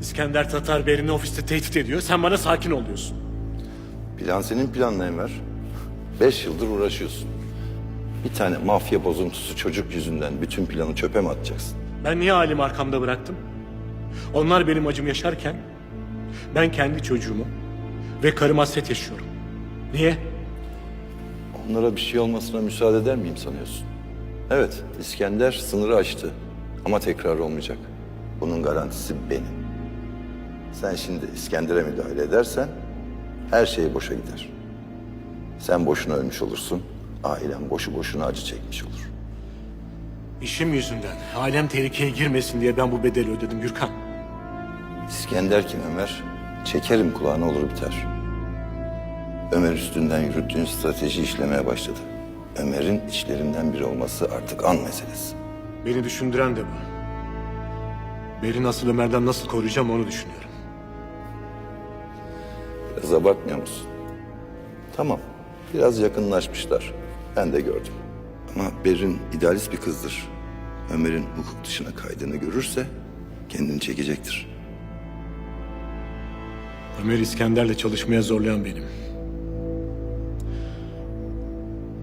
İskender Tatar Bey'ini ofiste tehdit ediyor. Sen bana sakin ol diyorsun. Plan senin planın Enver. Beş yıldır uğraşıyorsun. Bir tane mafya bozuntusu çocuk yüzünden bütün planı çöpe mi atacaksın? Ben niye ailemi arkamda bıraktım? Onlar benim acım yaşarken ben kendi çocuğumu ve karıma hasret yaşıyorum. Niye? Onlara bir şey olmasına müsaade eder miyim sanıyorsun? Evet, İskender sınırı aştı. Ama tekrar olmayacak. Bunun garantisi benim. Sen şimdi İskender'e müdahale edersen her şey boşa gider. Sen boşuna ölmüş olursun, ailen boşu boşuna acı çekmiş olur. İşim yüzünden ailem tehlikeye girmesin diye ben bu bedeli ödedim Gürkan. İskender kim Ömer? Çekerim kulağına olur biter. Ömer üstünden yürüttüğün strateji işlemeye başladı. Ömer'in içlerinden biri olması artık an meselesi. Beni düşündüren de bu. Beni nasıl Ömer'den nasıl koruyacağım onu düşünüyorum. Biraz abartmıyor musun? Tamam, biraz yakınlaşmışlar. Ben de gördüm. Ama Berin idealist bir kızdır. Ömer'in hukuk dışına kaydığını görürse kendini çekecektir. Ömer İskender'le çalışmaya zorlayan benim.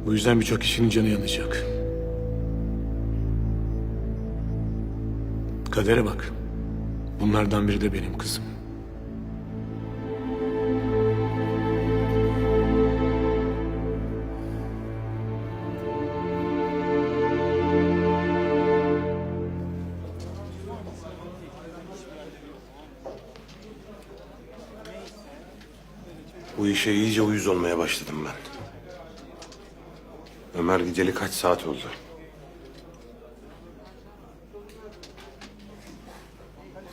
Bu yüzden birçok kişinin canı yanacak. Kadere bak. Bunlardan biri de benim kızım. Uyuz olmaya başladım ben. Ömer gideli kaç saat oldu?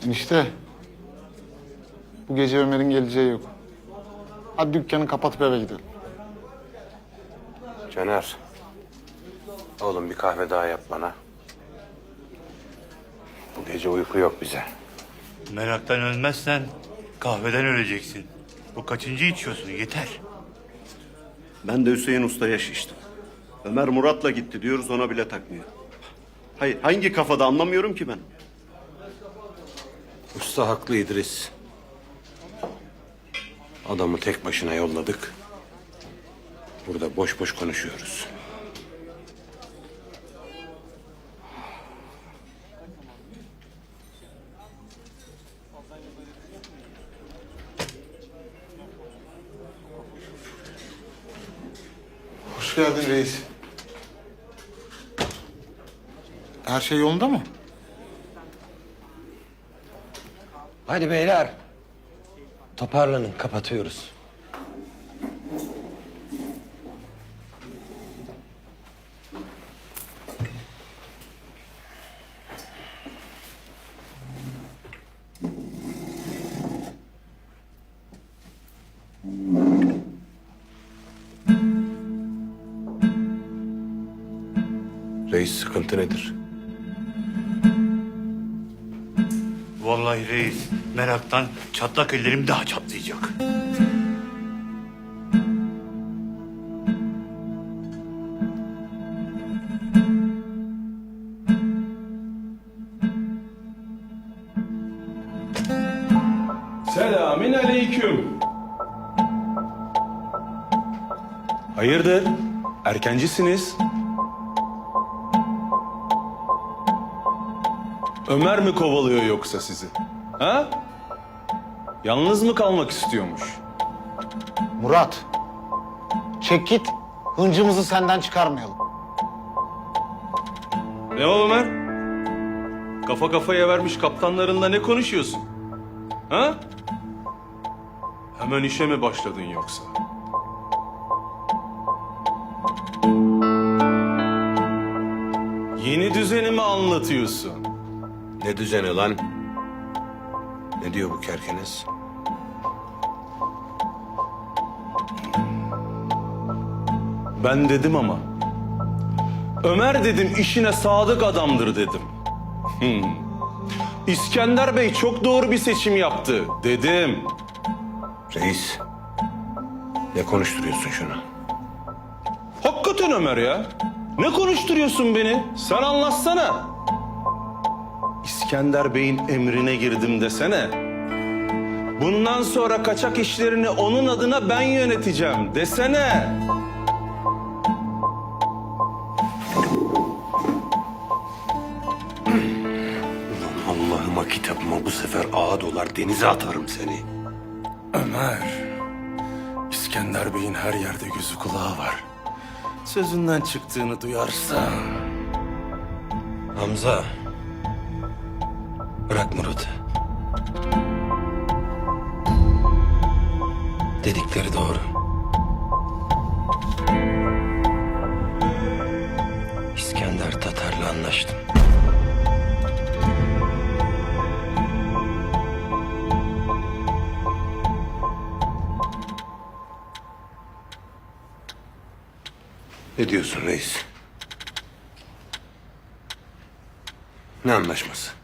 Enişte. Bu gece Ömer'in geleceği yok. Hadi dükkanı kapatıp eve gidelim. Caner. Oğlum bir kahve daha yap bana. Bu gece uyku yok bize. Meraktan ölmezsen kahveden öleceksin. Bu kaçıncı içiyorsun yeter. Ben de Hüseyin Usta'ya şiştim. Ömer Murat'la gitti diyoruz ona bile takmıyor. Hayır hangi kafada anlamıyorum ki ben. Usta haklı İdris. Adamı tek başına yolladık. Burada boş boş konuşuyoruz. Hoş geldin reis. Her şey yolunda mı? Hadi beyler. Toparlanın, kapatıyoruz. Reis sıkıntı nedir? Vallahi reis meraktan çatlak ellerim daha çatlayacak. Selamün aleyküm. Hayırdır? Erkencisiniz. Ömer mi kovalıyor yoksa sizi? Ha? Yalnız mı kalmak istiyormuş? Murat. Çek git. Hıncımızı senden çıkarmayalım. Ne o Ömer? Kafa kafaya vermiş kaptanlarınla ne konuşuyorsun? Ha? Hemen işe mi başladın yoksa? Yeni düzeni mi anlatıyorsun? Ne düzeni lan? Ne diyor bu kerkeniz? Ben dedim ama. Ömer dedim işine sadık adamdır dedim. Hmm. İskender Bey çok doğru bir seçim yaptı dedim. Reis. Ne konuşturuyorsun şunu? Hakikaten Ömer ya. Ne konuşturuyorsun beni? Sen anlatsana. İskender Bey'in emrine girdim desene. Bundan sonra kaçak işlerini onun adına ben yöneteceğim desene. Allah'ıma kitabıma bu sefer ağa dolar denize atarım seni. Ömer, İskender Bey'in her yerde gözü kulağı var. Sözünden çıktığını duyarsa... Hamza. Bırak Murat'ı. Dedikleri doğru. İskender Tatar'la anlaştım. Ne diyorsun reis? Ne anlaşması?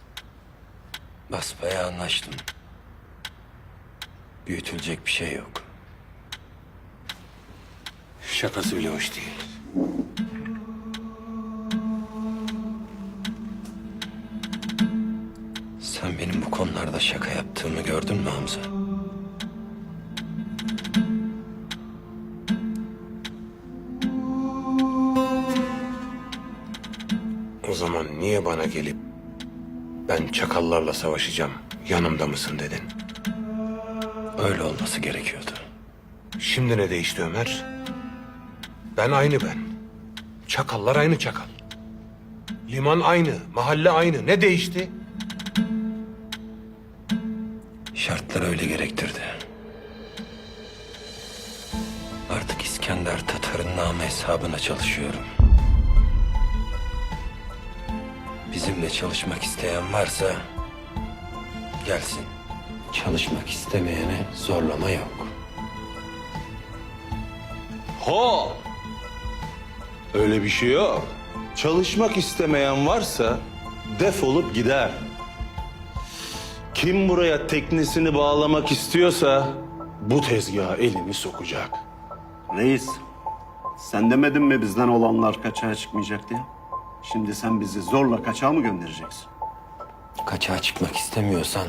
Basbaya anlaştım. Büyütülecek bir şey yok. Şakası bile hoş değil. Sen benim bu konularda şaka yaptığımı gördün mü Hamza? O zaman niye bana gelip ben çakallarla savaşacağım yanımda mısın dedin? Öyle olması gerekiyordu. Şimdi ne değişti Ömer? Ben aynı ben. Çakallar aynı çakal. Liman aynı, mahalle aynı. Ne değişti? Şartlar öyle gerektirdi. Artık İskender Tatar'ın namı hesabına çalışıyorum. Bizimle çalışmak isteyen varsa gelsin. Çalışmak istemeyene zorlama yok. Ho! Öyle bir şey yok. Çalışmak istemeyen varsa defolup gider. Kim buraya teknesini bağlamak istiyorsa bu tezgaha elini sokacak. Reis, sen demedin mi bizden olanlar kaçağa çıkmayacak diye? Şimdi sen bizi zorla kaçağa mı göndereceksin? Kaçağa çıkmak istemiyorsan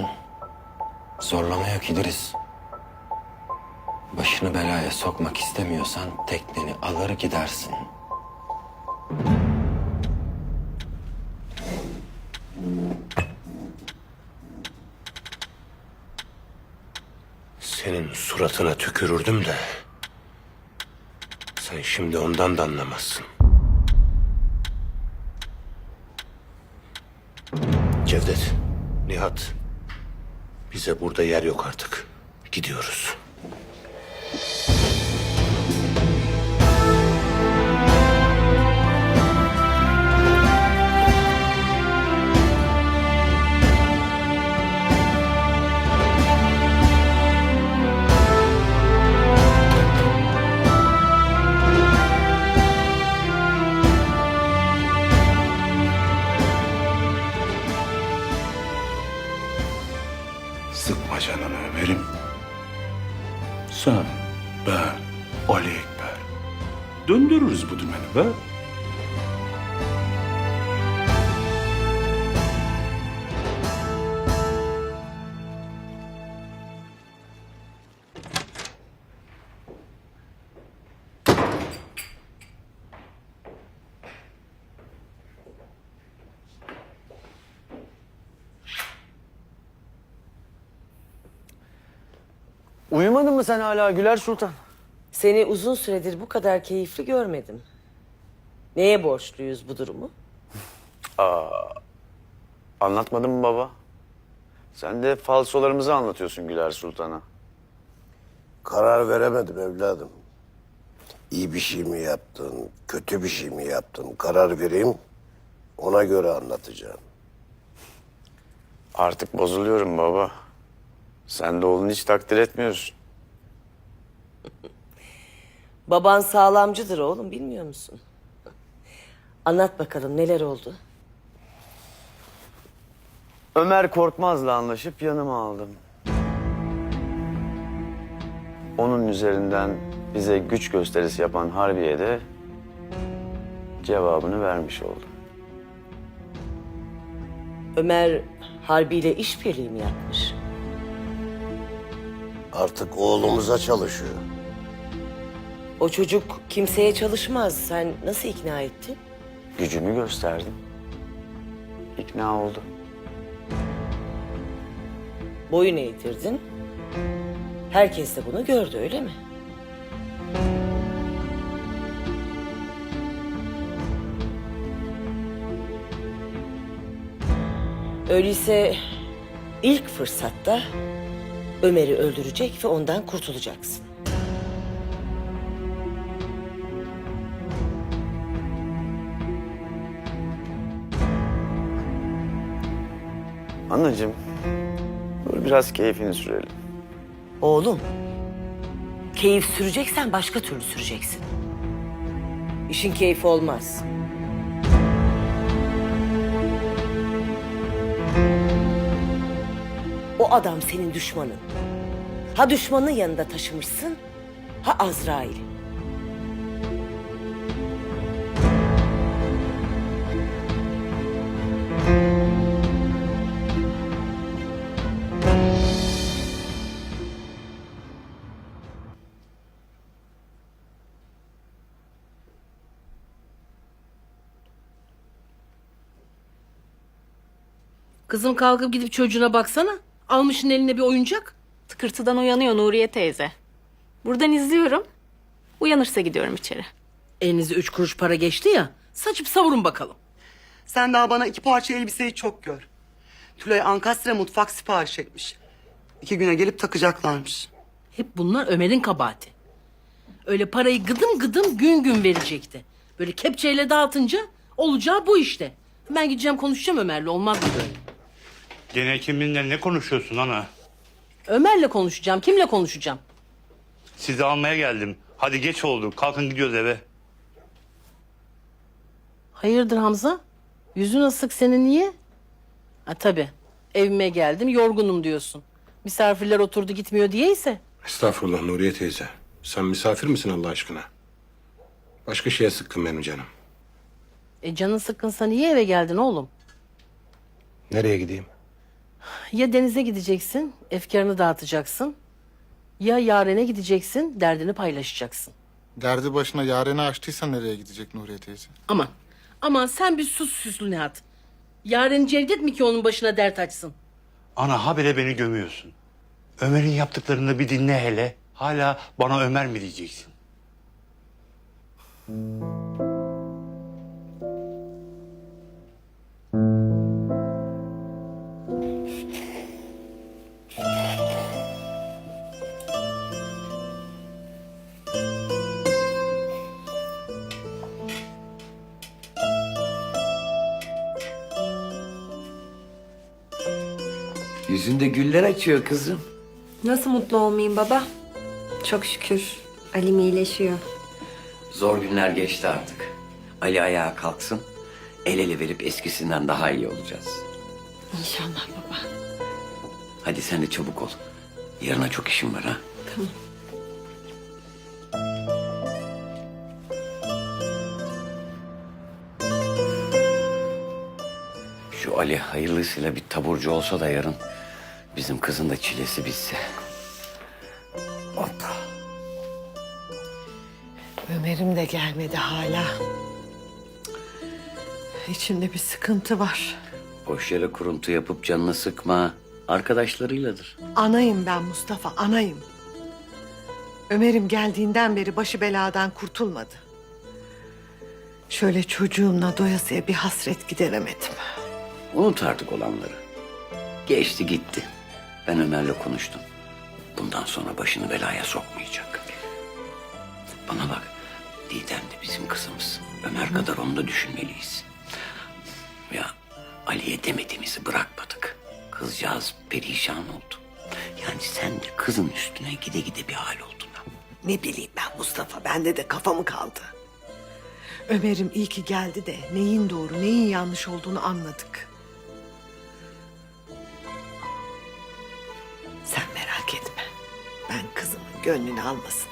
zorlama yok İdris. Başını belaya sokmak istemiyorsan tekneni alır gidersin. Senin suratına tükürürdüm de... Sen şimdi ondan da anlamazsın. Cevdet, Nihat. Bize burada yer yok artık. Gidiyoruz. Sıkma canını Ömer'im. Sen, ben, Ali Ekber. Döndürürüz bu dümeni be. Uyumadın mı sen hala Güler Sultan? Seni uzun süredir bu kadar keyifli görmedim. Neye borçluyuz bu durumu? Anlatmadın mı baba? Sen de falsolarımızı anlatıyorsun Güler Sultan'a. Karar veremedim evladım. İyi bir şey mi yaptın, kötü bir şey mi yaptın? Karar vereyim, ona göre anlatacağım. Artık bozuluyorum baba. Sen de oğlunu hiç takdir etmiyorsun. Baban sağlamcıdır oğlum bilmiyor musun? Anlat bakalım neler oldu? Ömer Korkmaz'la anlaşıp yanıma aldım. Onun üzerinden bize güç gösterisi yapan Harbiye de cevabını vermiş oldu. Ömer Harbi ile işbirliği mi yapmış? Artık oğlumuza çalışıyor. O çocuk kimseye çalışmaz. Sen nasıl ikna ettin? Gücümü gösterdim. İkna oldu. Boyun eğdirdin. Herkes de bunu gördü öyle mi? Öyleyse ilk fırsatta Ömer'i öldürecek ve ondan kurtulacaksın. Anacığım, dur biraz keyfini sürelim. Oğlum, keyif süreceksen başka türlü süreceksin. İşin keyfi olmaz. O adam senin düşmanın. Ha düşmanın yanında taşımışsın, ha Azrail. Kızım kalkıp gidip çocuğuna baksana. Almışın eline bir oyuncak. Tıkırtıdan uyanıyor Nuriye teyze. Buradan izliyorum. Uyanırsa gidiyorum içeri. Elinize üç kuruş para geçti ya. Saçıp savurun bakalım. Sen daha bana iki parça elbiseyi çok gör. Tülay Ankastre mutfak sipariş etmiş. İki güne gelip takacaklarmış. Hep bunlar Ömer'in kabahati. Öyle parayı gıdım gıdım gün gün verecekti. Böyle kepçeyle dağıtınca olacağı bu işte. Ben gideceğim konuşacağım Ömer'le olmaz mı böyle? Gene kiminle ne konuşuyorsun ana? Ömer'le konuşacağım. Kimle konuşacağım? Sizi almaya geldim. Hadi geç oldu. Kalkın gidiyoruz eve. Hayırdır Hamza? Yüzün asık senin niye? Ha tabii. Evime geldim yorgunum diyorsun. Misafirler oturdu gitmiyor diyeyse. Estağfurullah Nuriye teyze. Sen misafir misin Allah aşkına? Başka şeye sıkkın benim canım. E canın sıkkınsa niye eve geldin oğlum? Nereye gideyim? Ya denize gideceksin, efkarını dağıtacaksın. Ya yarene gideceksin, derdini paylaşacaksın. Derdi başına yareni açtıysa nereye gidecek Nuriye teyze? Aman, aman sen bir sus süslü Nihat. Yaren Cevdet mi ki onun başına dert açsın? Ana habire beni gömüyorsun. Ömer'in yaptıklarını bir dinle hele. Hala bana Ömer mi diyeceksin? Yüzünde güller açıyor kızım. Nasıl mutlu olmayayım baba? Çok şükür. Alim iyileşiyor. Zor günler geçti artık. Ali ayağa kalksın. El ele verip eskisinden daha iyi olacağız. İnşallah baba. Hadi sen de çabuk ol. Yarına çok işim var ha. Tamam. Ali hayırlısıyla bir taburcu olsa da yarın bizim kızın da çilesi bitse. Da. Ömer'im de gelmedi hala. İçimde bir sıkıntı var. Boş yere kuruntu yapıp canını sıkma. Arkadaşlarıyladır. Anayım ben Mustafa, anayım. Ömer'im geldiğinden beri başı beladan kurtulmadı. Şöyle çocuğumla doyasıya bir hasret gideremedim. Unut artık olanları. Geçti gitti. Ben Ömer'le konuştum. Bundan sonra başını belaya sokmayacak. Bana bak. Didem de bizim kızımız. Ömer kadar onu da düşünmeliyiz. Ya Ali'ye demediğimizi bırakmadık. Kızcağız perişan oldu. Yani sen de kızın üstüne gide gide bir hal oldun. Ne bileyim ben Mustafa, bende de kafamı kaldı. Ömer'im iyi ki geldi de neyin doğru, neyin yanlış olduğunu anladık. Gönlünü bilirim.